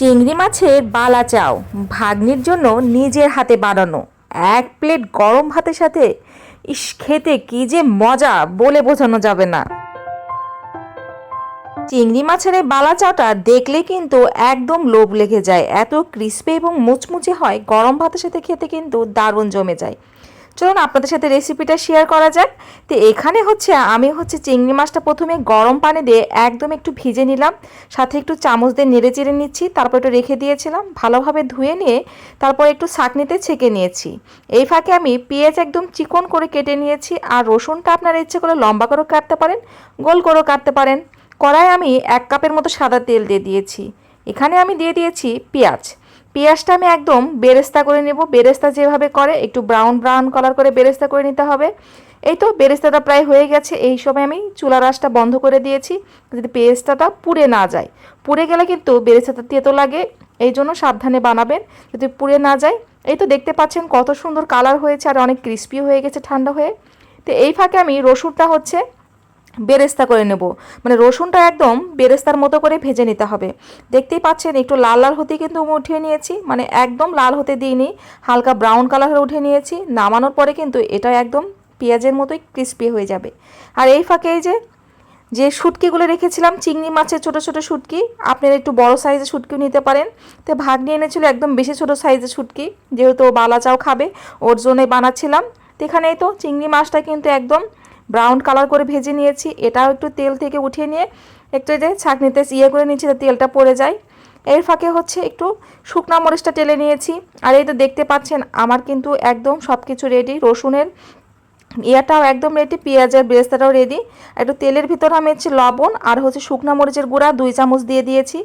চিংড়ি মাছের বালা চাও, ভাগ্নির জন্য নিজের হাতে বানানো। এক প্লেট গরম ভাতের সাথে, ইস, খেতে কি যে মজা বলে বোঝানো যাবে না। চিংড়ি মাছের বালা চাওটা দেখলে কিন্তু একদম লোভ লেগে যায়। এত ক্রিস্পি এবং মুচমুচে হয়, গরম ভাতের সাথে খেতে কিন্তু দারুণ জমে যায়। চলুন আপনাদের সাথে রেসিপিটা শেয়ার করা যাক। তো এখানে হচ্ছে, আমি হচ্ছে চিংড়ি মাছটা প্রথমে গরম পানি দিয়ে একদম একটু ভিজে নিলাম। সাথে একটু চামচ দিয়ে নেড়ে চেড়ে নিচ্ছি, তারপর একটু রেখে দিয়েছিলাম। ভালোভাবে ধুয়ে নিয়ে তারপর একটু ছাঁকনিতে ছেঁকে নিয়েছি। এই ফাঁকে আমি পেঁয়াজ একদম চিকন করে কেটে নিয়েছি আর রসুনটা আপনারা ইচ্ছে করে লম্বা করেও কাটতে পারেন, গোল করেও কাটতে পারেন। কড়াই আমি এক কাপের মতো সাদা তেল দিয়ে দিয়েছি। এখানে আমি দিয়ে দিয়েছি পেঁয়াজ। পেঁয়াজটা আমি একদম বেরেস্তা করে নেব। বেরেস্তা যেভাবে করে, একটু ব্রাউন ব্রাউন কালার করে বেরেস্তা করে নিতে হবে। এই তো বেরেস্তাটা প্রায় হয়ে গেছে। এই সময় আমি চুলা রাসটা বন্ধ করে দিয়েছি যদি পেস্তাটা পুড়ে না যায়। পুড়ে গেলে কিন্তু বেরেস্তাটা তেতো লাগে, এই জন্য সাবধানে বানাবেন যদি পুড়ে না যায়। এই তো দেখতে পাচ্ছেন কত সুন্দর কালার হয়েছে, আর অনেক ক্রিস্পি হয়ে গেছে ঠান্ডা হয়ে। তো এই ফাঁকে আমি রসুনটা হচ্ছে বেরেস্তা করে নেব। মানে রসুনটা একদম বেরেস্তার মতো করে ভেজে নিতে হবে। দেখতেই পাচ্ছেন, একটু লাল লাল হতে কিন্তু উঠিয়ে নিয়েছি। মানে একদম লাল হতে দিইনি, হালকা ব্রাউন কালার হয়ে উঠে নিয়েছি। নামানোর পরে কিন্তু এটা একদম পেঁয়াজের মতোই ক্রিস্পি হয়ে যাবে। আর এই ফাঁকে এই যে যে শুটকিগুলো রেখেছিলাম, চিংড়ি মাছের ছোট ছোট শুটকি, আপনারা একটু বড় সাইজের শুটকিও নিতে পারেন। তো ভাগ নিয়ে এনেছিল একদম বেশি ছোট সাইজের শুটকি, যেহেতু বালা চাও খাবে, ওর জন্যই বানাচ্ছিলাম। এখানেই তো চিংড়ি মাছটা কিন্তু একদম ব্রাউন কালার করে ভেজে নিয়েছি। এটাও একটু তেল থেকে উঠিয়ে নিয়ে একটু যে ছাঁকনিতে ইয়ে করে নিয়েছি তেলটা পড়ে যায়। এর ফাঁকে হচ্ছে একটু শুকনা মরিচটা টেলে নিয়েছি। আর এই তো দেখতে পাচ্ছেন, আমার কিন্তু একদম সব কিছু রেডি রসুনের ইয়াটাও একদম রেডি পেঁয়াজের বেরেস্তাটাও রেডি একটু তেলের ভিতর আমি হচ্ছে লবণ আর হচ্ছে শুকনা মরিচের গুঁড়া দুই চামচ দিয়ে দিয়েছি।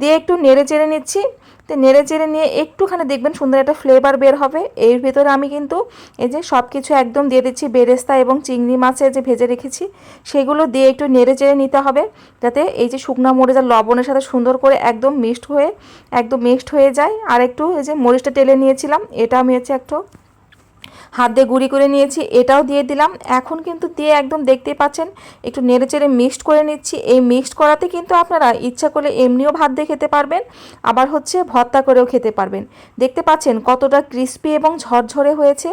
দিয়ে একটু নেড়ে চেড়ে নিচ্ছি। তো নেড়ে চেড়ে নিয়ে একটুখানি দেখবেন সুন্দর একটা ফ্লেভার বের হবে। এর ভেতরে আমি কিন্তু এই যে সব কিছু একদম দিয়ে দিচ্ছি বেরেস্তা এবং চিংড়ি মাছের যে ভেজে রেখেছি, সেগুলো দিয়ে একটু নেড়ে চেড়ে নিতে হবে যাতে এই যে শুকনো মরিচার লবণের সাথে সুন্দর করে একদম মিক্সড হয়ে, একদম মিক্সড হয়ে যায়। আর একটু এই যে মরিচটা টেলে নিয়েছিলাম, এটা আমি হচ্ছে একটু হাত দিয়ে গুঁড়ি করে নিয়েছি, এটাও দিয়ে দিলাম। এখন কিন্তু দিয়ে একদম দেখতেই পাচ্ছেন, একটু নেড়ে চেড়ে মিক্সড করে নিচ্ছি। এই মিক্সড করাতে কিন্তু আপনারা ইচ্ছা করলে এমনিও ভাত দিয়ে খেতে পারবেন, আবার হচ্ছে ভর্তা করেও খেতে পারবেন। দেখতে পাচ্ছেন কতটা ক্রিস্পি এবং ঝরঝরে হয়েছে।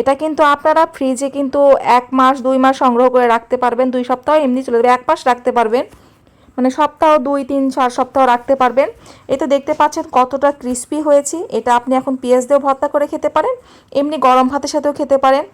এটা কিন্তু আপনারা ফ্রিজে কিন্তু এক মাস, দুই মাস সংগ্রহ করে রাখতে পারবেন, দুই সপ্তাহ এমনি চলে যাবে, এক মাস রাখতে পারবেন। মানে সপ্তাহ দুই, তিন, চার সপ্তাহ রাখতে পারবেন। এতে দেখতে পাচ্ছেন কতটা ক্রিস্পি হয়েছে। এটা আপনি এখন পেঁয়াজ দিয়েও ভর্তা করে খেতে পারেন, এমনি গরম ভাতের সাথেও খেতে পারেন।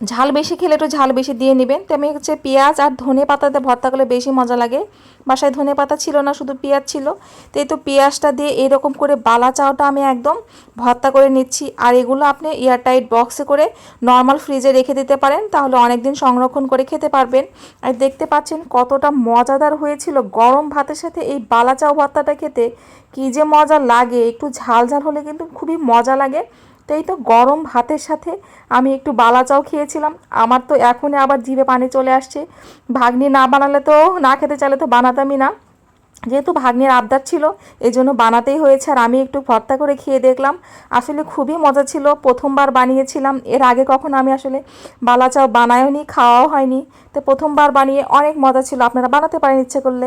ঝাল বেশি খেলে একটু ঝাল বেশি দিয়ে নেবেন। তেমনি হচ্ছে পেঁয়াজ আর ধনে পাতাতে ভর্তা করলে বেশি মজা লাগে। বাসায় ধনে পাতা ছিল না, শুধু পেঁয়াজ ছিল। তো এই তো পেঁয়াজটা দিয়ে এরকম করে বালা চাওটা আমি একদম ভর্তা করে নিচ্ছি। আর এগুলো আপনি এয়ারটাইট বক্সে করে নর্মাল ফ্রিজে রেখে দিতে পারেন, তাহলে অনেক দিন সংরক্ষণ করে খেতে পারবেন। আর দেখতে পাচ্ছেন কতটা মজাদার হয়েছিল গরম ভাতের সাথে এই বালা চাও ভর্তাটা খেতে। কী যে মজা লাগে, একটু ঝাল ঝাল হলে কিন্তু খুবই মজা লাগে। এই তো গরম ভাতের সাথে আমি একটু বালা চাও খেয়েছিলাম। আমার তো এখনই আবার জিভে পানি চলে আসছে। ভাগ্নি না বানালে তো, না খেতে চাইলে তো বানাতামই না। যেহেতু ভাগ্নির আবদার ছিল এই জন্য বানাতেই হয়েছে আর আমি একটু ভর্তা করে খেয়ে দেখলাম। আসলে খুবই মজা ছিল, প্রথমবার বানিয়েছিলাম। এর আগে কখনো আমি আসলে বালা চাও বানায়ও নি খাওয়াও হয়নি। তো প্রথমবার বানিয়ে অনেক মজা ছিল। আপনারা বানাতে পারেন ইচ্ছে করলে।